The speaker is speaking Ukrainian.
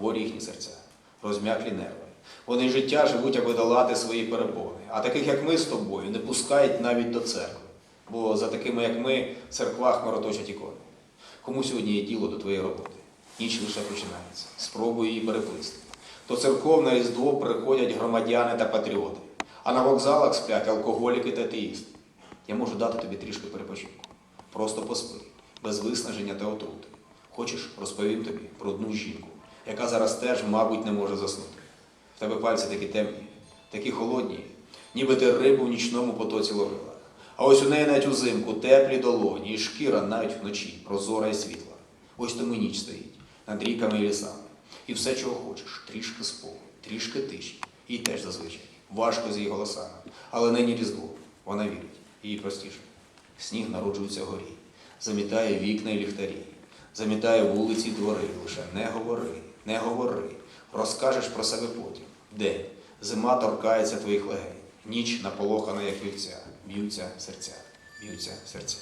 хворі їхні серця, розм'яклі нерви. Вони життя живуть, аби долати свої перепони. А таких, як ми з тобою, не пускають навіть до церкви. Бо за такими, як ми, в церквах мороточать ікони. Кому сьогодні є діло до твоєї роботи? Ніч лише починається. Спробуй її переплисти. То церковне різдво приходять громадяни та патріоти, а на вокзалах сплять алкоголіки та атеїсти. Я можу дати тобі трішки перепочинку. Просто поспи, без виснаження та отрути. Хочеш, розповім тобі про одну жінку, яка зараз теж, мабуть, не може заснути. В тебе пальці такі темні, такі холодні, ніби ти рибу в нічному потоці ловила. А ось у неї навіть узимку теплі долоні, і шкіра навіть вночі, прозора і світла. Ось тому ніч стоїть над ріками і лісами. І все, чого хочеш, трішки спокою, трішки тиші. Їй теж зазвичай. Важко з її голосами. Але нині різдво. Вона вірить. Їй простіше. Сніг народжується горі, замітає вікна і ліхтарі, замітає вулиці двори. Лише не говори, не говори. Розкажеш про себе потім. День. Зима торкається твоїх легень. Ніч наполохана, як вівця. Б'ються серця, б'ються серця.